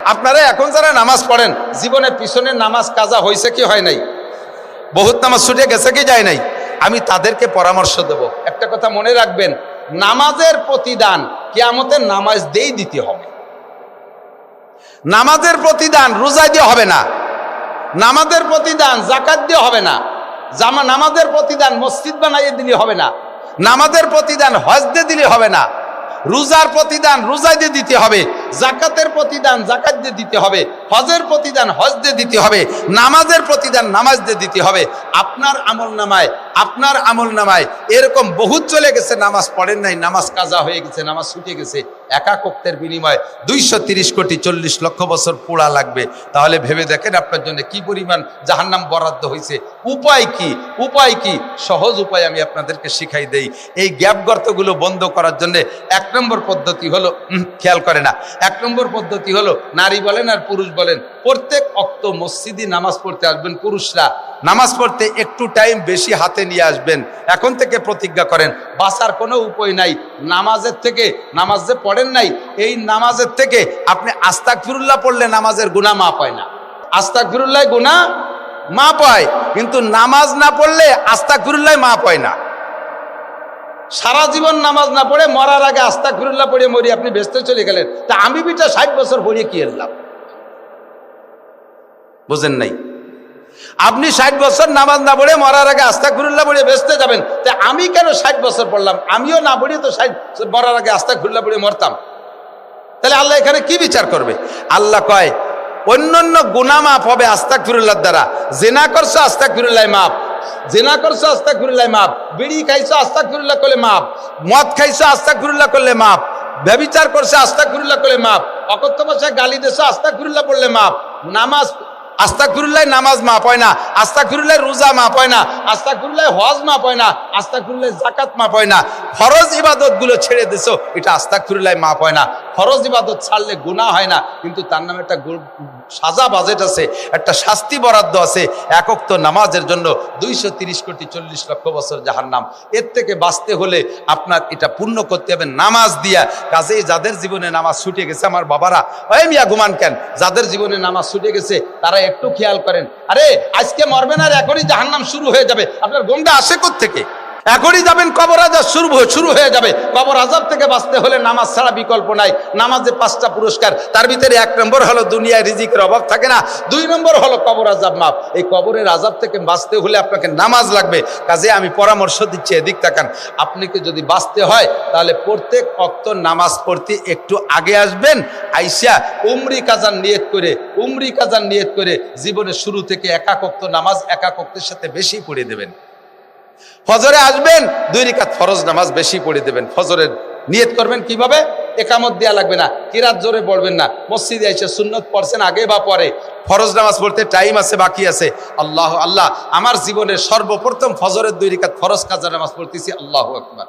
আপনারা এখন যারা নামাজ পড়েন, জীবনে পিছনে নামাজ কাজা হয়েছে কি হয় নাই? বহুত নামাজ ছুটে গেছে কি যায় নাই? আমি তাদেরকে পরামর্শ দেব। একটা কথা মনে রাখবেন, নামাজের প্রতিদান কেয়ামতের নামাজ দিয়েই দিতে হবে। নামাজের প্রতিদান রোজা দিয়ে হবে না। নামাজের প্রতিদান জাকাত দিয়ে হবে না। জামা নামাজের প্রতিদান মসজিদ বানাইয়ে দিলে হবে না। নামাজের প্রতিদান হজ দিয়ে দিলে হবে না। রোজার প্রতিদান রোজাই দিয়ে দিতে হবে, জাকাতের প্রতিদান জাকাত দিয়ে দিতে হবে, হজের প্রতিদান হজ দিয়ে দিতে হবে, নামাজের প্রতিদান নামাজ দিয়ে দিতে হবে। আপনার আমল নামায়, আপনার আমল নামায়, এরকম বহুত চলে গেছে, নামাজ পড়েন নাই, নামাজ কাজা হয়ে গেছে, নামাজ ছুটে গেছে। একাকত্বের বিনিময়ে দুইশো তিরিশ কোটি চল্লিশ লক্ষ বছর পোড়া লাগবে। তাহলে ভেবে দেখেন আপনার জন্য কি পরিমাণ জাহান্নাম বরাদ্দ হয়েছে। উপায় কি? উপায় কি? সহজ উপায় আমি আপনাদেরকে শিখাই দেই। এই গ্যাপ গর্তগুলো বন্ধ করার জন্য এক নম্বর পদ্ধতি হলো খেয়াল করে না। এক নম্বর পদ্ধতি হলো, নারী বলেন আর পুরুষ বলেন, প্রত্যেক অক্ত মসজিদি নামাজ পড়তে আসবেন পুরুষরা। নামাজ পড়তে একটু টাইম বেশি হাতে নিয়ে আসবেন। এখন থেকে প্রতিজ্ঞা করেন, বাঁচার কোনো উপায় নাই। নামাজের থেকে, নামাজ যে পড়েন নাই, এই নামাজের থেকে আপনি আস্তাক ফিরুল্লাহ পড়লে নামাজের গুণা মা পায় না। আস্তাক ফিরুল্লাহ গুণা মা পায়, কিন্তু নামাজ না পড়লে আস্তাক ফিরুল্লাহ মা পায় না। সারা জীবন নামাজ না পড়ে মরার আগে আস্তাক ফিরুল্লাহ পড়ে মরি, আপনি ব্যস্ত চলে গেলেন। তা আমি বিটা ষাট বছর পড়িয়ে কি এলাম? বুঝেন নাই? আপনি ষাট বছর নামাজ না পড়ে মরার আগে আস্তা খুরুল্লাহ পড়ে বেসতে যাবেন। তা আমি কেন ষাট বছর পড়লাম? আমিও না পড়ি তো ষাট মরার আগে আস্তা খুরুল্লাহ পড়ে মরতাম। তাহলে আল্লাহ এখানে কি বিচার করবে? আল্লাহ কয়, অন্যান্য গুনা মাফ হবে আস্তাক ফিরুল্লাহ দ্বারা। জেনা করছ আস্তাক ফিরুল্লাহ মাপ জেনা করছ আস্তাক ফিরুল্লাহ মাপ বিড়ি খাইছো ফিরুল্লাহ করলে মাফ। মদ খাইছো ফিরুল্লাহ করলে মাফ। ব্যবিচার করছে আস্তাক ফিরুল্লাহ করলে মাপ অকথ্য ভাষায় গালি দেশো আস্তাক ফিরুল্লাহ পড়লে মাপ নামাজ আস্তাক ফিরুল্লাহ নামাজ মা পায় না, আস্তাকুরুল্লাহ রোজা মা পায় না, আস্তাকুরুল্লাহ হজ মা পায় না, আস্তাকুরুল্লাহ জাকাত মা পায় না। ফরজ ইবাদতগুলো ছেড়ে দিছো, এটা আস্তাকুরুল্লাহ মা মাপ হয় না। ফরজ ইবাদত ছাড়লে গুনাহ হয় না, কিন্তু তার নামে একটা সাজা বাজেট আছে, একটা শাস্তি বরাদ্দ আছে একক তো নামাজের জন্য দুইশো তিরিশ কোটি চল্লিশ লক্ষ বছর যাহার নাম এর থেকে বাঁচতে হলে আপনার এটা পূর্ণ করতে হবে, নামাজ দিয়া। কাজেই যাদের জীবনে নামাজ ছুটে গেছে, আমার বাবারা, ওই মিয়া গুমান কেন? যাদের জীবনে নামাজ ছুটে গেছে, তারা একটু খেয়াল করেন, আরে, আজকে মরবেন আর এখনই জাহান্নাম শুরু হয়ে যাবে, আপনার গমটা আসে থেকে এখনই যাবেন, কবর আজাব শুরু শুরু হয়ে যাবে। কবর আজাব থেকে বাঁচতে হলে নামাজ ছাড়া বিকল্প নাই। নামাজে পাঁচটা পুরস্কার। তার ভিতরে এক নম্বর হলো দুনিয়ায় রিজিকের অভাব থাকে না। দুই নম্বর হলো কবর আজাব মাপ এই কবরের আজাব থেকে বাঁচতে হলে আপনাকে নামাজ লাগবে। কাজে আমি পরামর্শ দিচ্ছি, এদিক তাকান। আপনাকে যদি বাঁচতে হয়, তাহলে প্রত্যেক অক্ত নামাজ পড়তে একটু আগে আসবেন। আইসা উমরি কাজান নিয়ত করে, উমরি কাজান নিয়ত করে জীবনের শুরু থেকে একাকক্ত নামাজ একাকক্তের সাথে বেশি পড়ে দেবেন। ফজরে আসবেন, দুই রিকাত ফরজ নামাজ বেশি পড়ে দেবেন। ফজরের নিয়ত করবেন কীভাবে? একামত দেওয়া লাগবে না, কিরাত জোরে পড়বেন না। মসজিদে এসে সুন্নত পড়ছেন, আগে বা পরে। ফরজ নামাজ পড়তে টাইম আছে, বাকি আছে। আল্লাহ আল্লাহ, আমার জীবনের সর্বপ্রথম ফজরের দুই রিকাত ফরজ কাজা নামাজ পড়তেছি, আল্লাহ আকবার।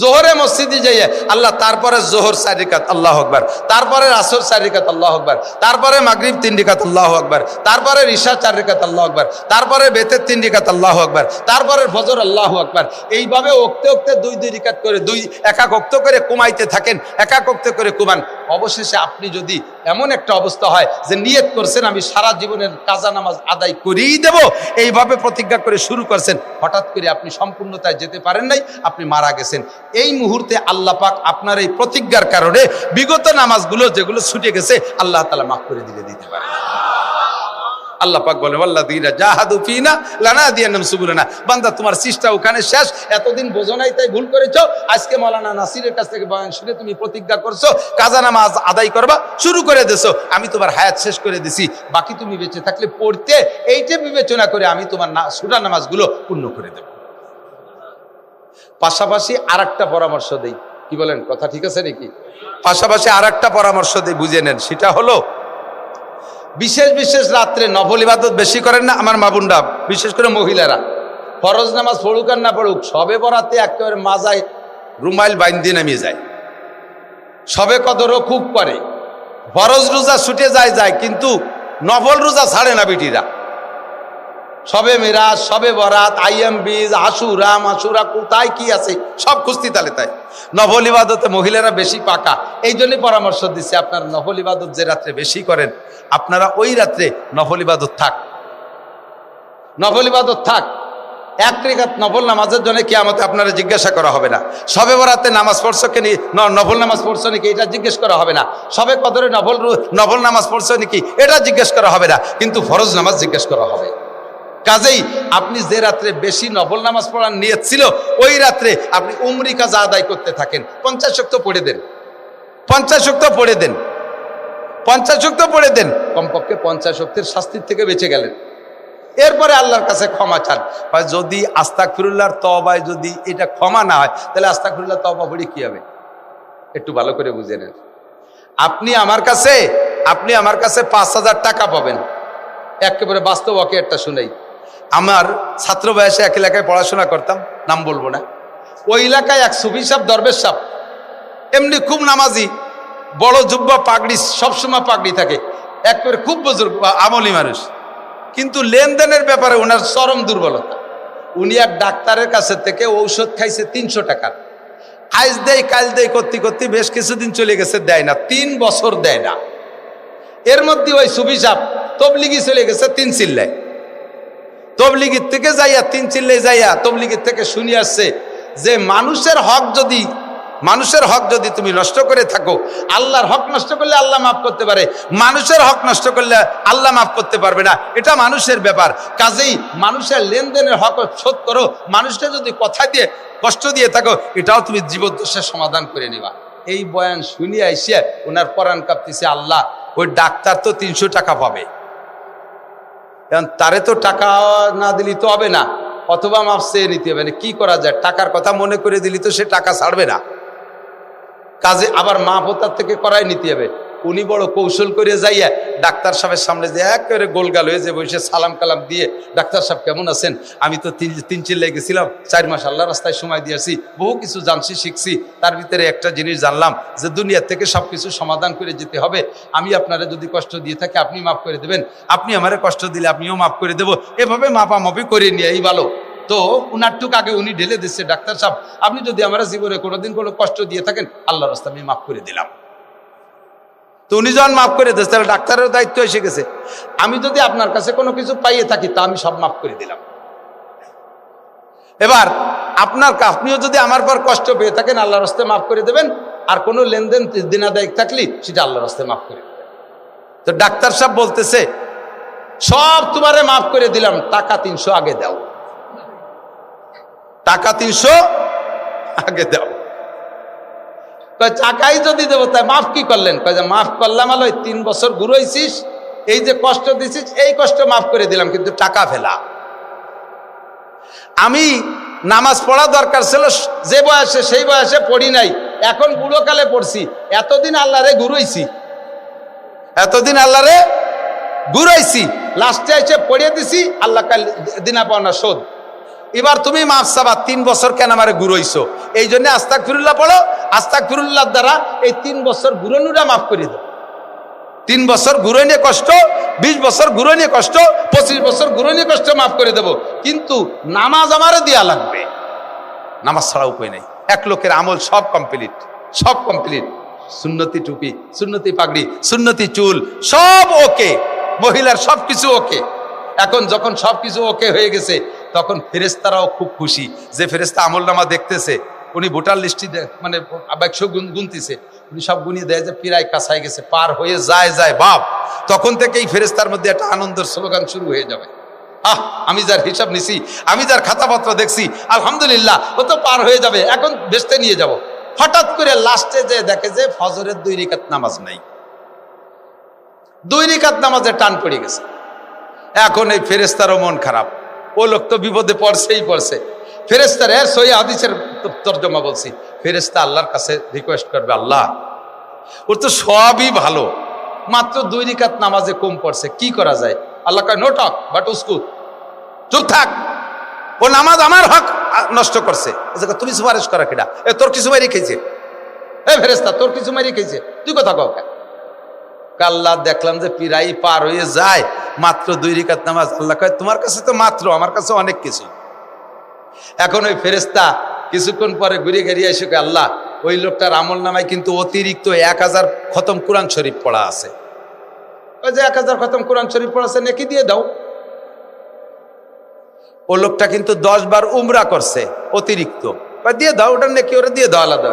জোহরে মসজিদে যাইয়ে আল্লাহ, তারপরে জোহর চার রিকাত, আল্লাহ আকবার। তারপরে আসর চার রিকাত, আল্লাহ আকবার। তারপরে মাগরিব তিন রিকাত, আল্লাহ আকবার। তারপরে রিশা চার রিকাত, আল্লাহ আকবার। তারপরে বেতের তিন রিকাত, আল্লাহ আকবার। তারপরে ফজর, আল্লাহ আকবার। এইভাবে ওক্তে ওক্তে দুই দুই রিকাত করে, দুই একাক ওক্ত করে কুমাইতে থাকেন, একাক ওক্ত করে কুমান। অবশেষে আপনি যদি এমন একটা অবস্থা হয় যে নিয়ত করছেন, আমি সারা জীবনের কাজা নামাজ আদায় করেই দেব, এইভাবে প্রতিজ্ঞা করে শুরু করছেন, হঠাৎ করে আপনি সম্পূর্ণতায় যেতে পারেন নাই, আপনি মারা গেছেন। এই মুহূর্তে আল্লাহ পাক আপনার এই প্রতিজ্ঞার কারণে বিগত নামাজগুলো যেগুলো ছুটে গেছে, আল্লাহ তালা মাফ করে দিলে দিতে পারে তোমার আজকে তুমি প্রতিজ্ঞা করছ নামাজ আদায় করবা করে দেছো। আমি তোমার হায়াত শেষ করে দিছি। বাকি তুমি বেঁচে থাকলে পড়তে, এইটা বিবেচনা করে আমি তোমার না সুরা নামাজগুলো পূর্ণ করে দেব। পাশাপাশি আর পরামর্শ দেই। কি বলেন, কথা ঠিক আছে নাকি? পাশাপাশি আর পরামর্শ দিই, বুঝে নেন। সেটা হলো, বিশেষ বিশেষ রাত্রে নফল ইবাদত বেশি করেন না আমার মাবুন্ডা বিশেষ করে মহিলারা। ফরজ নামাজ পড়ুক আর না পড়ুক, সবে বরাতে একেবারে মাজায় রুমাইল বাইন্দি নামিয়ে যায়। সবে কদরও খুব করে। ফরজ রোজা ছুটে যায় যায়, কিন্তু নফল রোজা ছাড়ে না বিটিরা। সবে মেরাজ, সবে বরাত, আইএম বীজ, আশুরা মাসুরা কোথায় কি আছে, সব খুস্তি তালে তাই। নফল ইবাদতে মহিলারা বেশি পাকা। এই জন্যই পরামর্শ দিচ্ছে আপনার নফল ইবাদত যে রাত্রে বেশি করেন, আপনারা ওই রাত্রে নফল ইবাদত থাক। নফল ইবাদত থাক। এক রেখাত নফল নামাজের জন্য কি আমাকে আপনারা জিজ্ঞাসা করা হবে না। সবে বরাতে নামাজ পড়ছো কি নি- ন- নফল নামাজ পড়ছো নাকি, এটা জিজ্ঞেস করা হবে না। সবে কদরে নফল রু- নফল নামাজ পড়ছো নাকি, এটা জিজ্ঞেস করা হবে না। কিন্তু ফরজ নামাজ জিজ্ঞেস করা হবে। কাজেই আপনি যে রাত্রে বেশি নফল নামাজ পড়ার নিয়ত ছিল, ওই রাত্রে আপনি উমরি কাজা আদায় করতে থাকেন। পঞ্চাশ শক্ত পড়ে দেন। পঞ্চাশ শক্ত পড়ে দেন। পঞ্চাশ শক্ত পড়ে দেন। কমপক্ষে পঞ্চাশ শক্তির শাস্তির থেকে বেঁচে গেলেন। এরপরে আল্লাহর কাছে ক্ষমা চান। হয় যদি আস্তাক ফিরুল্লাহর তবায় যদি এটা ক্ষমা না হয়, তাহলে আস্তাক ফিরুল্লাহ তবা পড়ে কি হবে? একটু ভালো করে বুঝে নেন। আপনি আমার কাছে, আপনি আমার কাছে পাঁচ হাজার টাকা পাবেন। একেবারে বাস্তব ওকে একটা শুনেই। আমার ছাত্র বয়সে এক এলাকায় পড়াশোনা করতাম, নাম বলব না। ওই এলাকায় এক সুফি সাপ দরবেশ সাপ এমনি খুব নামাজি, বড় জুব্বা, পাগড়ি, সবসময় পাগড়ি থাকে। একেবারে খুব বুজুর্গ, আমলি মানুষ। কিন্তু লেনদেনের ব্যাপারে ওনার চরম দুর্বলতা। উনি এক ডাক্তারের কাছে থেকে ঔষধ খাইছে তিনশো টাকার। আজ দেয় কাল দেয় করতে করতে বেশ কিছুদিন চলে গেছে, দেয় না, তিন বছর দেয় না। এর মধ্যে ওই সুবি সাপ তবলিগি চলে গেছে, তিন চিল্লায় তবলিগির থেকে যাইয়া, তিন চিল্লে যাইয়া তবলিগির থেকে শুনি আসছে যে মানুষের হক যদি, মানুষের হক যদি তুমি নষ্ট করে থাকো, আল্লাহর হক নষ্ট করলে আল্লাহ মাফ করতে পারে, মানুষের হক নষ্ট করলে আল্লাহ মাফ করতে পারবে না, এটা মানুষের ব্যাপার। কাজেই মানুষের লেনদেনের হক শোধ করো, মানুষকে যদি কথা দিয়ে, কষ্ট দিয়ে থাকো, এটাও তুমি জীবদ্দোষের সমাধান করে নিবা। এই বয়ান শুনিয়ে আইসিয়া ওনার পরাণ কাঁপতেছে, আল্লাহ, ওই ডাক্তার তো তিনশো টাকা পাবে। কারণ তারে তো টাকা না দিলি তো হবে না, অথবা মাপ সে নিতে হবে না। কি করা যায়? টাকার কথা মনে করে দিলি তো সে টাকা ছাড়বে না। কাজে আবার মা পোতার থেকে করাই নিতে হবে। উনি বড় কৌশল করে যাইয়া ডাক্তার সাহেবের সামনে যে একেবারে গোলগাল হয়ে যে বসে সালাম কালাম দিয়ে, ডাক্তার সাহেব, কেমন আছেন? আমি তো তিন তিন চিল্লাই গেছিলাম, চার মাস আল্লাহ রাস্তায় সময় দিয়েছি বহু কিছু জানছি, শিখছি, তার ভিতরে একটা জিনিস জানলাম যে দুনিয়ার থেকে সব কিছু সমাধান করে যেতে হবে। আমি আপনারা যদি কষ্ট দিয়ে থাকি, আপনি মাফ করে দেবেন, আপনি আমারে কষ্ট দিলে আপনিও মাফ করে দেবো, এভাবে মাপামাপি করে নিয়ে এই ভালো। তো উনার টুক আগে উনি ঢেলে দিচ্ছে ডাক্তার সাহেব, আপনি যদি আমার জীবনে কোনোদিন কোনো কষ্ট দিয়ে থাকেন আল্লাহ রাস্তা আমি মাফ করে দিলাম। তো উনি যখন মাফ করে দিচ্ছে তাহলে ডাক্তারের দায়িত্ব এসে গেছে। আমি যদি আপনার কাছে কোনো কিছু পাইয়ে থাকি, তা আমি সব মাফ করে দিলাম। এবার, আপনার আপনিও যদি আমার পর কষ্ট পেয়ে থাকেন আল্লাহ রাস্তে মাফ করে দেবেন। আর কোনো লেনদেন দিনাদায়িক থাকলে, সেটা আল্লাহ রাস্তে মাফ করে দেবেন। তো ডাক্তার সাহেব বলতেছে, সব তোমারে মাফ করে দিলাম, টাকা তিনশো আগে দাও। টাকা তিনশো আগে দাও। টাকাই যদি দেবো, তাই মাফ কি করলেন? কয় যে, মাফ করলাম আলো তিন বছর ঘুরোইছিস, এই যে কষ্ট দিছিস, এই কষ্ট মাফ করে দিলাম, কিন্তু টাকা ফেলা। আমি নামাজ পড়া দরকার ছিল, যে বয়সে সেই বয়সে পড়ি নাই, এখন বুড়োকালে পড়ছি, এতদিন আল্লাহরে ঘুরোইছি। এতদিন আল্লাহরে ঘুরাইছি, লাস্টে এসে পড়িয়ে দিছি, আল্লাহ কাল দিনা পাওনা শোধ। এবার তুমি মাফ সাবা তিন বছর কেন আমারে ঘুরইছো এই জন্য আস্তাক ফিরুল্লাহ পড়ো আস্তাক ফিরুল্লাহ দ্বারা এই তিন বছর ঘুরনুরা মাফ করে দাও। তিন বছর ঘুরে নিয়ে কষ্ট, বিশ বছর ঘুরে নিয়ে কষ্ট, পঁচিশ বছর ঘুরে নিয়ে কষ্ট মাফ করে দেব। কিন্তু নামাজ আমারও দেওয়া লাগবে। নামাজ ছাড়া উপায় নেই। এক লোকের আমল সব কমপ্লিট সব কমপ্লিট। সুন্নতি টুপি, সুন্নতি পাগড়ি, সুন্নতি চুল, সব ওকে। মহিলার সব কিছু ওকে। এখন যখন সব কিছু ওকে হয়ে গেছে তখন ফেরেস্তারাও খুব খুশি যে ফেরেস্তা আমল নামা দেখতেছে। উনি ভোটার লিস্টি মানে একশো গুন গুনতিছে। উনি সব গুনিয়ে দেয় যে পিরায় কাছায় গেছে, পার হয়ে যায় যায়, বাপ। তখন থেকে এই ফেরেস্তার মধ্যে একটা আনন্দের স্লোগান শুরু হয়ে যাবে। আহ, আমি যার হিসাব নিছি, আমি যার খাতাপত্র দেখছি, আলহামদুলিল্লাহ, ও তো পার হয়ে যাবে, এখন বেসতে নিয়ে যাব। হঠাৎ করে লাস্টে যে দেখে যে ফজরের দুই রিকাত নামাজ নাই। দুই রিকাত নামাজে টান পড়ে গেছে। এখন এই ফেরেস্তারও মন খারাপ। ও লোক তো বিপদে পড়ছেই পড়ছে। ফেরেস্তার এর সই হাদিসের তর্জমা বলছি। ফেরেস্তা আল্লাহর কাছে রিকোয়েস্ট করবে, আল্লাহ, ওর তো সবই ভালো। মাত্র দুই রিকাত নামাজে কম পড়ছে, কি করা যায়? আল্লাহ কয় নো টক বাট উস্কুত চুপ থাক। ও নামাজ আমার হক নষ্ট করছে। তুমি সুপারিশ করা কেডা? এ, তোর কিছু মারি খেয়েছে? এ ফেরেস্তা তোর কিছু মারি খেয়েছে? তুই কথা কাল্লা দেখলাম যে পিরাই পার হয়ে যায়। মাত্র দুই রিকাত নামাজ আল্লাহ কয়, তোমার কাছে তো মাত্র, আমার কাছে অনেক কিছু। এখন ওই ফেরেস্তা কিছুক্ষণ পরে ঘুরে গেরিয়ে এসে আল্লাহ, ওই লোকটার আমল নামায় কিন্তু অতিরিক্ত এক হাজার খতম কোরআন শরীফ পড়া আছে। ওই যে এক হাজার খতম কোরআন শরীফ পড়া আছে, নাকি দিয়ে দাও। ও লোকটা কিন্তু দশ বার উমরা করছে, অতিরিক্ত। দিয়ে দাও, ওটা নাকি, ওরা দিয়ে দাও আলাদা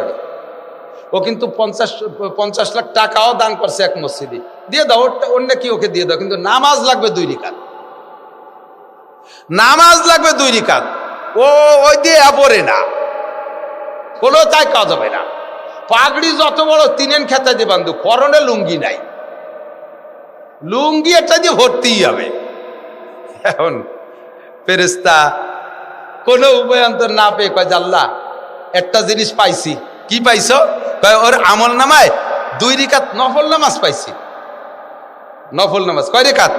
ও কিন্তু পঞ্চাশ পঞ্চাশ লাখ টাকাও দান করছে এক মসজিদে। দিয়ে দাও অন্য কি ওকে দিয়ে দাও, কিন্তু নামাজ লাগবে দুই রিকাত। নামাজ লাগবে দুই রিকাত। ও ওই দিয়ে পড়ে না। কোনো তাই কাজ হবে না। পাগড়ি যত বড় তিনেন খেতা দিয়ে বান্ধব পরনে লুঙ্গি নাই। লুঙ্গি একটা দিয়ে ভর্তিই হবে। এখন ফেরেস্তা কোনো উপায়ন্তর না পেয়ে কয় জাল্লা একটা জিনিস পাইছি। কি পাইছো? ওর আমল নামায় দুই রিকাত নফল নামাজ পাইছি। নফল নামাজ, কয় রিকাত?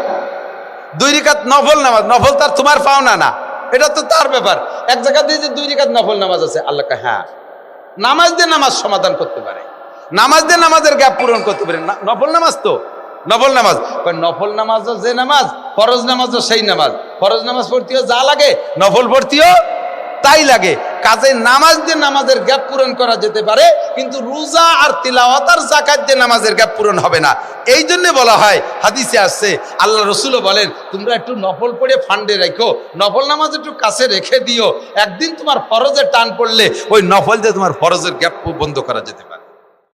দুই রিকাত নফল নামাজ, নফল তার তোমার পাওনা না। এটা তো তার ব্যাপার। এক জায়গা দিয়ে যে দুই রিকাত নফল নামাজ আছে আল্লাহকে হ্যাঁ নামাজ দিয়ে নামাজ সমাধান করতে পারে। নামাজ দিয়ে নামাজের গ্যাপ পূরণ করতে পারে। নফল নামাজ তো, নফল নামাজ। নফল নামাজও যে নামাজ, ফরজ নামাজও সেই নামাজ। ফরজ নামাজ পড়তেও যা লাগে, নফল পড়তেও তাই লাগে। কাজে নামাজ দিয়ে নামাজের গ্যাপ পূরণ করা যেতে পারে, কিন্তু রোজা আর তিলাওয়াত আর জাকাত দিয়ে নামাজের গ্যাপ পূরণ হবে না। এই জন্য বলা হয়, হাদিসে আসছে আল্লাহ রসুলও বলেন, তোমরা একটু নফল পড়ে ফান্ডে রেখো, নফল নামাজ একটু কাছে রেখে দিও। একদিন তোমার ফরজের টান পড়লে ওই নফল দিয়ে তোমার ফরজের গ্যাপ বন্ধ করা যেতে পারে।